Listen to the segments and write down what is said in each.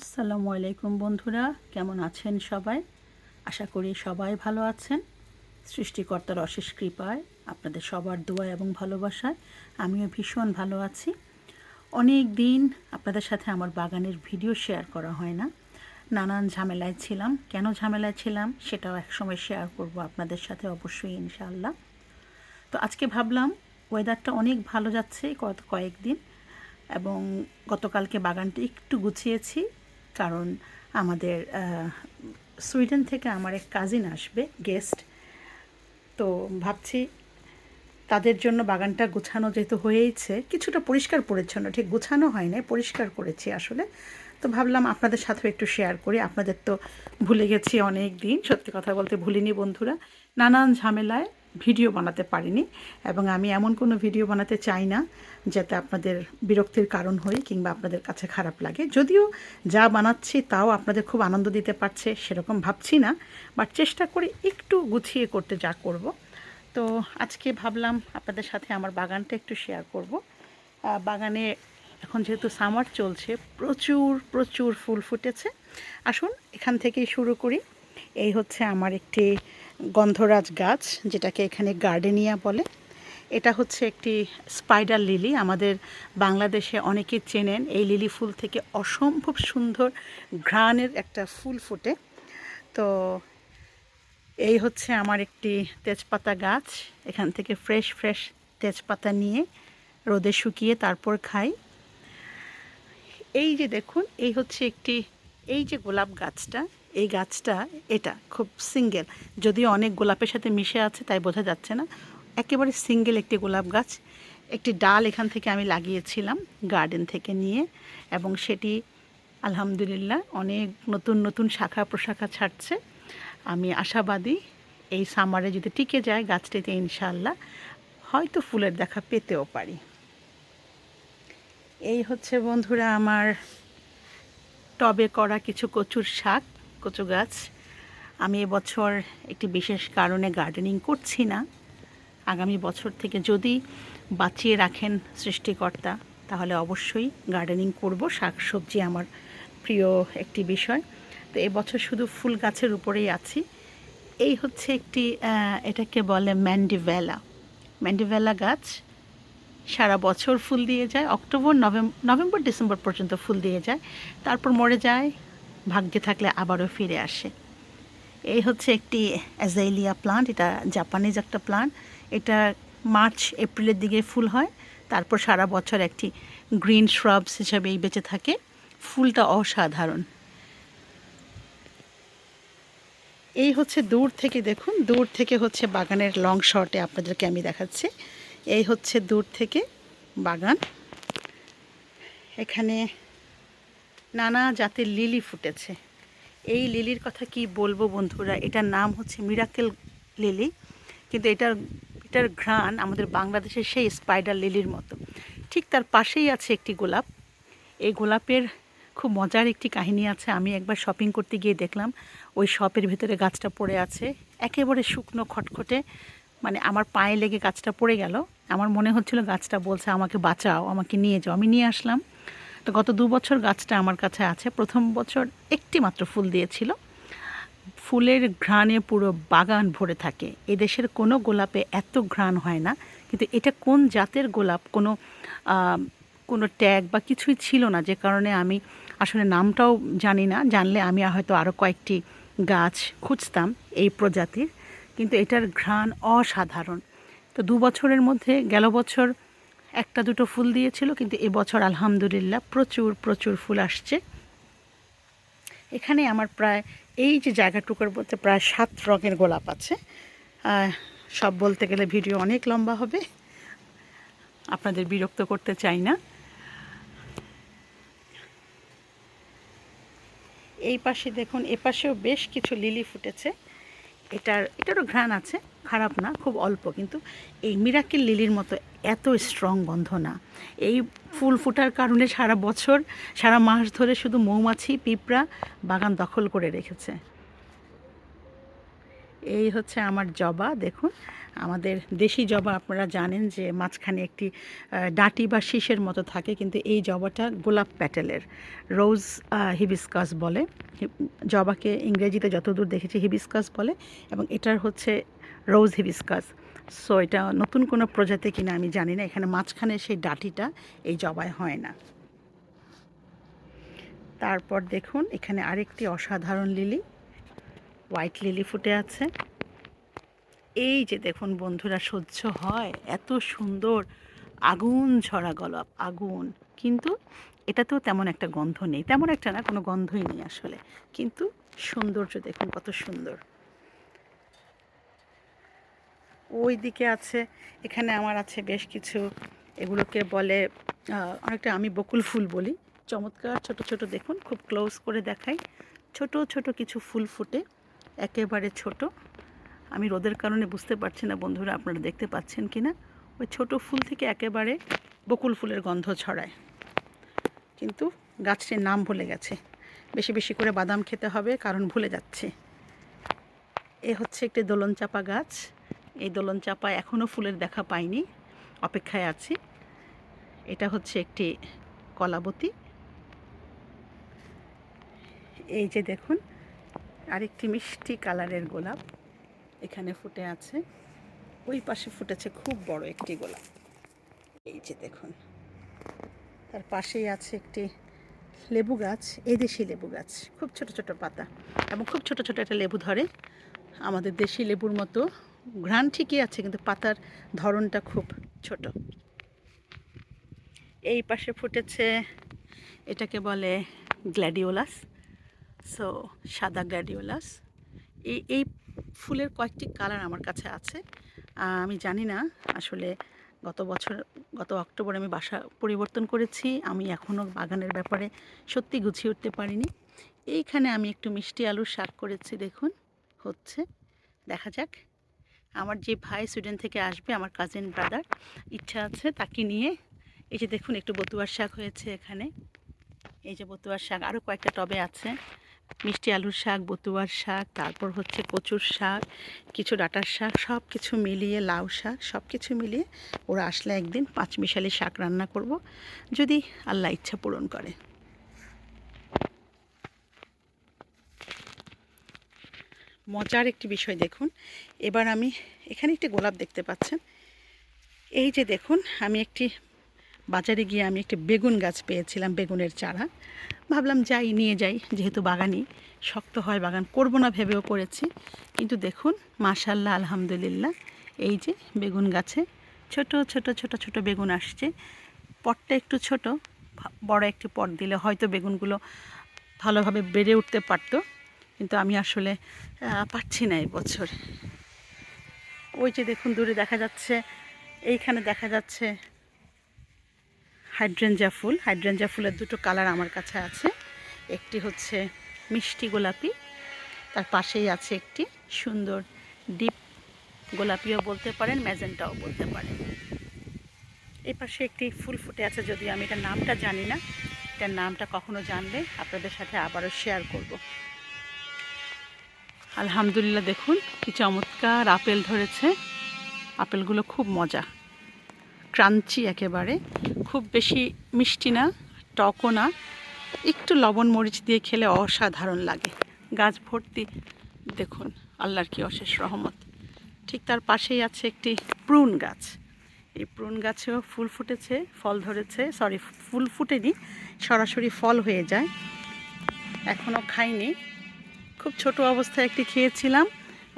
আসসালামু আলাইকুম বন্ধুরা, কেমন আছেন সবাই? আশা করি সবাই ভালো আছেন। সৃষ্টিকর্তার অশেষ কৃপায় আপনাদের সবার দোয়া এবং ভালোবাসায় আমিও ভীষণ ভালো আছি। অনেক দিন আপনাদের সাথে আমার বাগানের ভিডিও শেয়ার করা হয় না। নানান ঝামেলায় ছিলাম। কেন ঝামেলায় ছিলাম সেটাও একসময় শেয়ার করব আপনাদের সাথে অবশ্যই ইনশাআল্লাহ। তো আজকে ভাবলাম ওয়েদারটা অনেক ভালো যাচ্ছে কয়েকদিন এবং গতকালকে বাগানটা একটু গুছিয়েছি। কারণ আমাদের সুইডেন থেকে আমার এক কাজিন আসবে গেস্ট তো ভাবছি তাদের জন্য বাগানটা গোছানো যেহেতু হয়েইছে, কিছুটা পরিষ্কার পরিচ্ছন্ন, ঠিক গোছানো হয় না পরিষ্কার করেছি আসলে। তো ভাবলাম আপনাদের সাথেও একটু শেয়ার করি, আপনাদের তো ভুলে গেছি অনেক দিন, সত্যি কথা বলতে ভুলিনি বন্ধুরা। নানান ঝামেলায় ভিডিও বানাতে পারিনি এবং আমি এমন কোনো ভিডিও বানাতে চাই না যাতে আপনাদের বিরক্তির কারণ হই কিংবা আপনাদের কাছে খারাপ লাগে। যদিও যা বানাচ্ছি তাও আপনাদের খুব আনন্দ দিতে পারছে, সেরকম ভাবছি না। বাট চেষ্টা করে একটু গুছিয়ে করতে যা করব। তো আজকে ভাবলাম আপনাদের সাথে আমার বাগানটা একটু শেয়ার করব। বাগানে এখন যেহেতু সামার চলছে, প্রচুর প্রচুর ফুল ফুটেছে। আসুন এখান থেকেই শুরু করি। এই হচ্ছে আমার একটি গন্ধরাজ গাছ, যেটাকে এখানে গার্ডেনিয়া বলে। এটা হচ্ছে একটি স্পাইডার লিলি। আমাদের বাংলাদেশে অনেকে চেনেন এই লিলি ফুল থেকে অসম্ভব সুন্দর ঘ্রাণের একটা ফুল ফোটে। তো এই হচ্ছে আমার একটি তেজপাতা গাছ। এখান থেকে ফ্রেশ ফ্রেশ তেজপাতা নিয়ে রোদে শুকিয়ে তারপর খাই। এই যে দেখুন, এই হচ্ছে একটি, এই যে গোলাপ গাছটা এই গাছটা এটা, খুব সিঙ্গেল যদিও অনেক গোলাপের সাথে মিশে আছে, তাই বোঝা যাচ্ছে না। একেবারে সিঙ্গেল একটি গোলাপ গাছ। একটি ডাল এখান থেকে আমি লাগিয়েছিলাম গার্ডেন থেকে নিয়ে এবং সেটি আলহামদুলিল্লাহ অনেক নতুন নতুন শাখা প্রশাখা ছাড়ছে। আমি আশাবাদী এই সামারে যদি টিকে যায় গাছটিতে ইনশাআল্লাহ হয়তো ফুলের দেখা পেতেও পারি। এই হচ্ছে বন্ধুরা আমার টবে করা কিছু কচুর শাক। কচু গাছ। আমি এবছর একটি বিশেষ কারণে গার্ডেনিং করছি না। আগামী বছর থেকে যদি বাঁচিয়ে রাখেন সৃষ্টিকর্তা, তাহলে অবশ্যই গার্ডেনিং করব। শাক সবজি আমার প্রিয় একটি বিষয়। তো এবছর শুধু ফুল গাছের উপরেই আছি। এই হচ্ছে একটি এটাকে বলে ম্যান্ডিভেলা। ম্যান্ডিভেলা গাছ সারা বছর ফুল দিয়ে যায়। অক্টোবর নভেম্বর নভেম্বর, ডিসেম্বর পর্যন্ত ফুল দিয়ে যায়। তারপর মরে যায়। ভাগ্যে থাকলে আবারও ফিরে আসে। এই হচ্ছে একটি অ্যাজাইলিয়া প্লান্ট এটা জাপানিজ একটা প্লান্ট এটা মার্চ এপ্রিলের দিকে ফুল হয়, তারপর সারা বছর একটি গ্রিন শ্রাবস হিসাবেই বেঁচে থাকে। ফুলটা অসাধারণ। এই হচ্ছে দূর থেকে দেখুন, দূর থেকে হচ্ছে বাগানের লং শর্টে আপনাদেরকে আমি দেখাচ্ছি। এই হচ্ছে দূর থেকে বাগান। এখানে নানা জাতের লিলি ফুটেছে। এই লিলির কথা কি বলব বন্ধুরা? এটার নাম হচ্ছে মিরাকেল লিলি, কিন্তু এটার এটার ঘ্রাণ আমাদের বাংলাদেশের সেই স্পাইডার লিলির মতো। ঠিক তার পাশেই আছে একটি গোলাপ। এই গোলাপের খুব মজার একটি কাহিনী আছে। আমি একবার শপিং করতে গিয়ে দেখলাম, ওই শপের ভেতরে গাছটা পড়ে আছে। একেবারে শুকনো, খটখটে মানে আমার পায়ে লেগে গাছটা পড়ে গেল। আমার মনে হচ্ছিল গাছটা বলছে, আমাকে বাঁচাও, আমাকে নিয়ে যাও। আমি নিয়ে আসলাম। তো গত দু বছর গাছটা আমার কাছে আছে। প্রথম বছর একটি মাত্র ফুল দিয়েছিল। ফুলের ঘ্রাণে পুরো বাগান ভরে থাকে। এদেশের কোনো গোলাপে এত ঘ্রাণ হয় না। কিন্তু এটা কোন জাতের গোলাপ? কোনো কোনো ট্যাগ বা কিছুই ছিল না। যে কারণে আমি আসলে নামটাও জানি না। জানলে আমি হয়তো আরও কয়েকটি গাছ খুঁজতাম এই প্রজাতির। কিন্তু এটার ঘ্রাণ অসাধারণ। তো দু বছরের মধ্যে গেল বছর একটা দুটো ফুল দিয়েছিল, কিন্তু এবছর আলহামদুলিল্লাহ প্রচুর প্রচুর ফুল আসছে। এখানে আমার প্রায়, এই যে জায়গাটুকুর মধ্যে প্রায় সাত রঙের গোলাপ আছে। সব বলতে গেলে ভিডিও অনেক লম্বা হবে। আপনাদের বিরক্ত করতে চাই না। এই পাশে দেখুন, এ পাশেও বেশ কিছু লিলি ফুটেছে। এটার, এটারও ঘ্রাণ আছে। খারাপ না, খুব অল্প। কিন্তু এই মিরাকেল লিলির মতো এত স্ট্রং গন্ধ না। এই ফুল ফোটার কারণে সারা বছর, সারা মাস ধরে শুধু মৌমাছি, পিঁপড়া বাগান দখল করে রেখেছে। এই হচ্ছে আমার জবা, দেখুন। আমাদের দেশি জবা আপনারা জানেন যে মাঝখানে একটি ডাটি বা শীষের মতো থাকে, কিন্তু এই জবাটা গোলাপ প্যাটেলের, রোজ হিবিস্কাস বলে। জবাকে ইংরেজিতে যতদূর দেখেছি হিবিস্কাস বলে, এবং এটার হচ্ছে রোজ হিবিস্কাস। সো এটা নতুন কোনো প্রজাতি কিনা আমি জানি না। এখানে মাঝখানে সেই ডাটিটা এই জবায় হয় না। তারপর দেখুন, এখানে আরেকটি অসাধারণ লিলি। হোয়াইট লিলি ফুটে আছে। এই যে দেখুন বন্ধুরা, সহ্য হয়। এত সুন্দর, আগুন ঝরা গোলাপ, আগুন। কিন্তু এটাতেও তেমন একটা গন্ধ নেই। তেমন একটা না, কোনো গন্ধই নেই আসলে। কিন্তু সৌন্দর্য দেখুন কত সুন্দর। ওই দিকে আছে, এখানে আমার আছে বেশ কিছু এগুলোকে বলে অনেকটা আমি বকুল ফুল বলি। চমৎকার ছোট ছোট দেখুন, খুব ক্লোজ করে দেখাই। ছোট ছোট কিছু ফুল ফুটে, একেবারে ছোট। আমি রোদের কারণে বুঝতে পারছি না বন্ধুরা, আপনারা দেখতে পাচ্ছেন কি না ওই ছোট ফুল থেকে একেবারে বকুল ফুলের গন্ধ ছড়ায়। কিন্তু গাছটির নাম ভুলে গেছে। বেশি বেশি করে বাদাম খেতে হবে, কারণ ভুলে যাচ্ছে। এ হচ্ছে একটি দোলন চাপা গাছ। এই দোলন চাপা এখনও ফুলের দেখা পাইনি, অপেক্ষায় আছি। এটা হচ্ছে একটি কলাবতী। এই যে দেখুন, আরেকটি মিষ্টি কালারের গোলাপ এখানে ফুটে আছে। ওই পাশে ফুটেছে খুব বড় একটি গোলাপ। এই যে দেখুন, তার পাশেই আছে একটি লেবু গাছ এই দেশি লেবু গাছ, খুব ছোট ছোট পাতা এবং খুব ছোট ছোট একটা লেবু ধরে। আমাদের দেশি লেবুর মতো ঘ্রাণ ঠিকই আছে, কিন্তু পাতার ধরনটা খুব ছোট। এই পাশে ফুটেছে, এটাকে বলে গ্ল্যাডিওলাস, সো সাদা গ্ল্যাডিওলাস। এই এই ফুলের কয়েকটি কালার আমার কাছে আছে। আমি জানি না, আসলে গত বছর, গত অক্টোবরে আমি বাসা পরিবর্তন করেছি, আমি এখনও বাগানের ব্যাপারে সত্যি গুছিয়ে উঠতে পারিনি। এইখানে আমি একটু মিষ্টি আলুর শাক করেছি, দেখুন, হচ্ছে, দেখা যাক। আমার যে ভাই সুইডেন থেকে আসবে, আমার কাজিন ব্রাদার ইচ্ছা আছে তাকে নিয়ে। এই যে দেখুন, একটু বতুয়ার শাক হয়েছে এখানে। এই যে বতুয়ার শাক আরও কয়েকটা টবে আছে। মিষ্টি আলুর শাক, বতুয়ার শাক, তারপর হচ্ছে কচুর শাক, কিছু ডাটার শাক সব কিছু মিলিয়ে লাউ শাক সব কিছু মিলিয়ে ওরা আসলে একদিন পাঁচমিশালি শাক রান্না করব, যদি আল্লাহ ইচ্ছা পূরণ করে। মজার একটি বিষয় দেখুন। এবার আমি এখানে একটি গোলাপ দেখতে পাচ্ছেন। এই যে দেখুন, আমি একটি বাজারে গিয়ে আমি একটি বেগুন গাছ পেয়েছিলাম, বেগুনের চারা। ভাবলাম যাই, নিয়ে যাই, যেহেতু বাগানই শক্ত হয়, বাগান করব না ভেবেও করেছি। কিন্তু দেখুন মাশাল্লাহ আলহামদুলিল্লাহ, এই যে বেগুন গাছে ছোট ছোট ছোট ছোট বেগুন আসছে। পটটা একটু ছোট, বড় একটি পট দিলে হয়তো বেগুনগুলো ভালোভাবে বেড়ে উঠতে পারতো। কিন্তু আমি আসলে পারছি না বছর। ওই যে দেখুন, দূরে দেখা যাচ্ছে, এইখানে দেখা যাচ্ছে হাইড্রেঞ্জা ফুল। হাইড্রেঞ্জা ফুলের দুটো কালার আমার কাছে আছে। একটি হচ্ছে মিষ্টি গোলাপি, তার পাশেই আছে একটি সুন্দর ডিপ গোলাপিও বলতে পারেন, ম্যাজেন্টাও বলতে পারেন। এই পাশে একটি ফুল ফুটে আছে, যদিও আমি এটার নামটা জানি না। এটার নামটা কখনো জানলে আপনাদের সাথে আবারও শেয়ার করব। আলহামদুলিল্লাহ, দেখুন, কি চমৎকার আপেল ধরেছে। আপেলগুলো খুব মজা। ক্রাঞ্চি একেবারে, খুব বেশি মিষ্টি না, টকও না। একটু লবণ মরিচ দিয়ে খেলে অসাধারণ লাগে। গাছ ভর্তি, দেখুন, আল্লাহর কি অশেষ রহমত। ঠিক তার পাশেই আছে একটি প্রুন গাছ। এই প্রুন গাছেও ফুল ফুটেছে, ফল ধরেছে। সরি, ফুল ফুটেনি, সরাসরি ফল হয়ে যায়। এখনও খাইনি। খুব ছোট অবস্থায় একটি খেয়েছিলাম।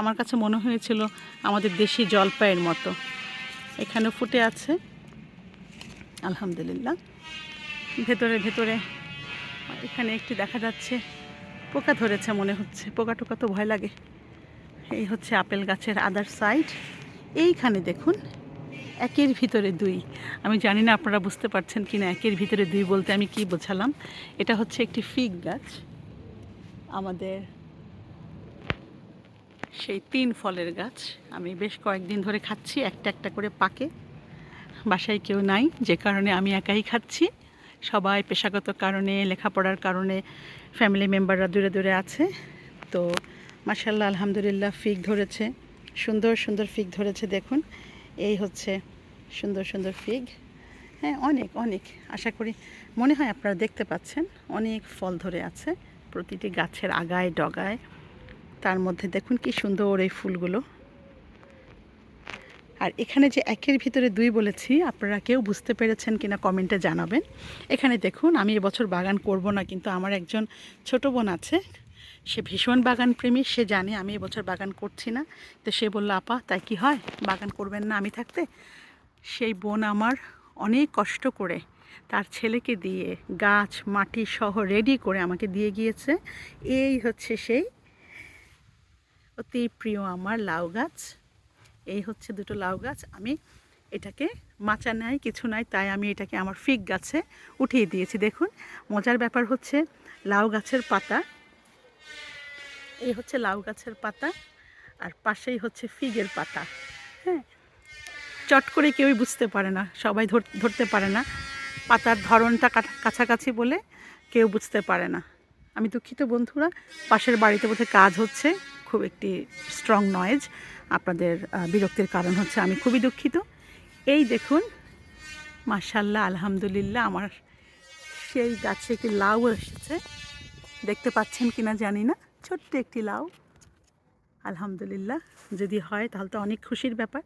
আমার কাছে মনে হয়েছিল আমাদের দেশি জলপাইয়ের মতো। এখানে ফুটে আছে। আলহামদুলিল্লাহ। ভেতরে ভেতরে এখানে একটি দেখা যাচ্ছে। পোকা ধরেছে মনে হচ্ছে। পোকা টোকা তো ভয় লাগে। এই হচ্ছে আপেল গাছের আদার সাইড এইখানে দেখুন, একের ভিতরে দুই। আমি জানি না আপনারা বুঝতে পারছেন কি না একের ভিতরে দুই বলতে আমি কি বোঝালাম। এটা হচ্ছে একটি ফিগ গাছ। আমাদের সেই তিন ফলের গাছ আমি বেশ কয়েকদিন ধরে খাচ্ছি, একটা একটা করে পাকে। বাসায় কেউ নাই, যে কারণে আমি একাই খাচ্ছি। সবাই পেশাগত কারণে, লেখাপড়ার কারণে ফ্যামিলি মেম্বাররা দূরে দূরে আছে। তো মাসাল্লাহ আলহামদুলিল্লাহ ফিগ ধরেছে। সুন্দর সুন্দর ফিগ ধরেছে, দেখুন। এই হচ্ছে সুন্দর সুন্দর ফিগ হ্যাঁ অনেক অনেক। আশা করি, মনে হয় আপনারা দেখতে পাচ্ছেন, অনেক ফল ধরে আছে। প্রতিটি গাছের আগায়, ডগায়। তার মধ্যে দেখুন কি সুন্দর এই ফুলগুলো। আর এখানে যে একের ভিতরে দুই বলেছি, আপনারা কেউ বুঝতে পেরেছেন কিনা কমেন্টে জানাবেন। এখানে দেখুন, আমি এবছর বাগান করব না, কিন্তু আমার একজন ছোট বোন আছে। সে ভীষণ বাগান প্রেমী, সে জানে আমি এবছর বাগান করছি না। তো সে বলল, আপা, তাই কি হয়? বাগান করবেন না আমি থাকতে? সেই বোন আমার অনেক কষ্ট করে তার ছেলেকে দিয়ে গাছ, মাটি সহ রেডি করে আমাকে দিয়ে গিয়েছে। এই হচ্ছে সেই অতি প্রিয় আমার লাউ গাছ। এই হচ্ছে দুটো লাউ গাছ। আমি এটাকে মাচা নাই, কিছু নাই, তাই আমি এটাকে আমার ফিগ গাছে উঠিয়ে দিয়েছি। দেখুন, মজার ব্যাপার হচ্ছে লাউ গাছের পাতা, এই হচ্ছে লাউ গাছের পাতা, আর পাশেই হচ্ছে ফিগের পাতা। হ্যাঁ চট করে কেউই বুঝতে পারে না, সবাই ধর- ধরতে পারে না। পাতার ধরনটা কাছা- কাছাকাছি বলে কেউ বুঝতে পারে না। আমি দুঃখিত, বন্ধুরা। পাশের বাড়িতে বোধহয় কাজ হচ্ছে, খুব একটি স্ট্রং নয়েজ আপনাদের বিরক্তির কারণ হচ্ছে আমি খুবই দুঃখিত। এই দেখুন মাশাল্লাহ আলহামদুলিল্লাহ, আমার সেই গাছে একটি লাউ এসেছে। দেখতে পাচ্ছেন কিনা জানি না, ছোট্ট একটি লাউ। আলহামদুলিল্লাহ, যদি হয় তাহলে তো অনেক খুশির ব্যাপার।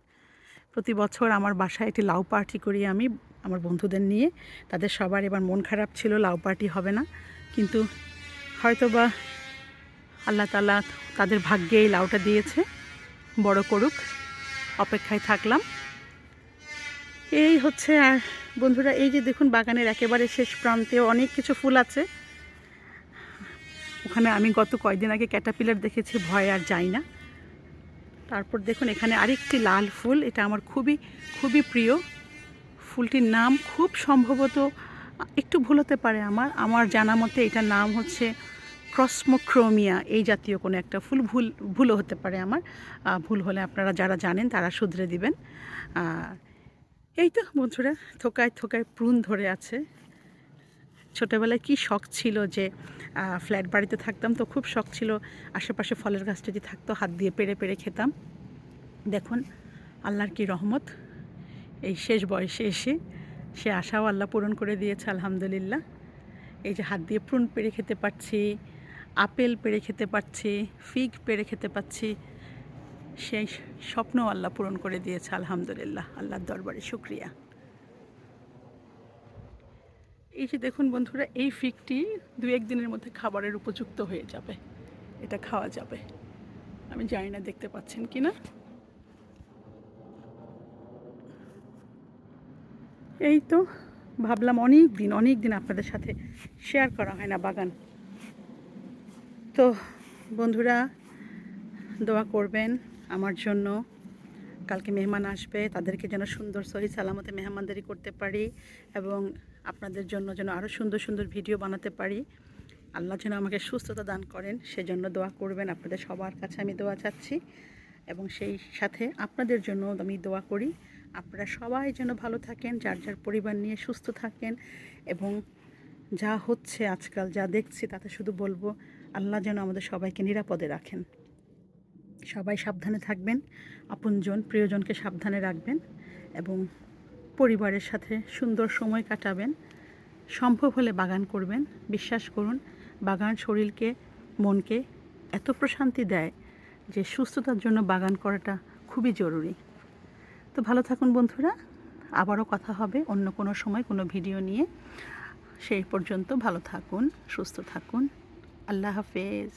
প্রতি বছর আমার বাসায় একটি লাউ পার্টি করি আমি, আমার বন্ধুদের নিয়ে। তাদের সবার এবার মন খারাপ ছিল, লাউ পার্টি হবে না। কিন্তু হয়তো বা আল্লাহ তালা তাদের ভাগ্যে এই লাউটা দিয়েছে। বড় করুক, অপেক্ষায় থাকলাম। এই হচ্ছে, আর বন্ধুরা, এই যে দেখুন, বাগানের একেবারে শেষ প্রান্তে অনেক কিছু ফুল আছে। ওখানে আমি গত কয়দিন আগে ক্যাটাপিলার দেখেছি, ভয় আর যাই না। তারপর দেখুন, এখানে আরেকটি লাল ফুল, এটা আমার খুবই খুবই প্রিয়। ফুলটির নাম খুব সম্ভবত, একটু ভুল হতে পারে আমার আমার জানা মতে এটার নাম হচ্ছে ক্রসমোক্রোমিয়া এই জাতীয় কোনো একটা ফুল ভুল, ভুলও হতে পারে আমার। ভুল হলে আপনারা যারা জানেন তারা শুধরে দিবেন। এই তো বন্ধুরা, থোকায় থোকায় প্রুন ধরে আছে। ছোটোবেলায় কি শখ ছিল যে ফ্ল্যাট বাড়িতে থাকতাম তো খুব শখ ছিল, আশেপাশে ফলের গাছ যদি থাকতো হাত দিয়ে পেরে পেরে খেতাম। দেখুন, আল্লাহর কি রহমত, এই শেষ বয়সে এসে, সে আশাও আল্লাহ পূরণ করে দিয়েছে, আলহামদুলিল্লাহ। এই যে হাত দিয়ে প্রুন পেরে খেতে পারছি আপেল পেড়ে খেতে পারছি, ফিগ পেড়ে খেতে পাচ্ছি সেই স্বপ্ন আল্লাহ পূরণ করে দিয়েছে, আলহামদুলিল্লাহ, আল্লাহর দরবারে শুক্রিয়া। এই যে দেখুন বন্ধুরা, এই ফিগটি দু এক দিনের মধ্যে খাবারের উপযুক্ত হয়ে যাবে। এটা খাওয়া যাবে। আমি জানি না, দেখতে পাচ্ছেন কি না? এই তো ভাবলাম অনেক দিন অনেক দিন আপনাদের সাথে শেয়ার করা হয় না, বাগান। তো বন্ধুরা, দোয়া করবেন আমার জন্য। কালকে মেহমান আসবে, তাদেরকে যেন সুন্দর, সহি সালামতে মেহমানদারি করতে পারি এবং আপনাদের জন্য যেন আরও সুন্দর সুন্দর ভিডিও বানাতে পারি। আল্লাহ যেন আমাকে সুস্থতা দান করেন, সেজন্য দোয়া করবেন। আপনাদের সবার কাছে আমি দোয়া চাচ্ছি এবং সেই সাথে আপনাদের জন্য আমি দোয়া করি। আপনারা সবাই যেন ভালো থাকেন, যার যার পরিবার নিয়ে সুস্থ থাকেন এবং যা হচ্ছে আজকাল, যা দেখছি, তাতে শুধু বলব আল্লাহ যেন আমাদের সবাইকে নিরাপদে রাখেন। সবাই সাবধানে থাকবেন, আপনজন প্রিয়জনকে সাবধানে রাখবেন এবং পরিবারের সাথে সুন্দর সময় কাটাবেন। সম্ভব হলে বাগান করবেন। বিশ্বাস করুন, বাগান শরীরকে, মনকে এত প্রশান্তি দেয় যে সুস্থতার জন্য বাগান করাটা খুবই জরুরি। তো ভালো থাকুন বন্ধুরা, আবারও কথা হবে অন্য কোনো সময়, কোনো ভিডিও নিয়ে। সেই পর্যন্ত ভালো থাকুন, সুস্থ থাকুন। আল্লাহ হাফেজ।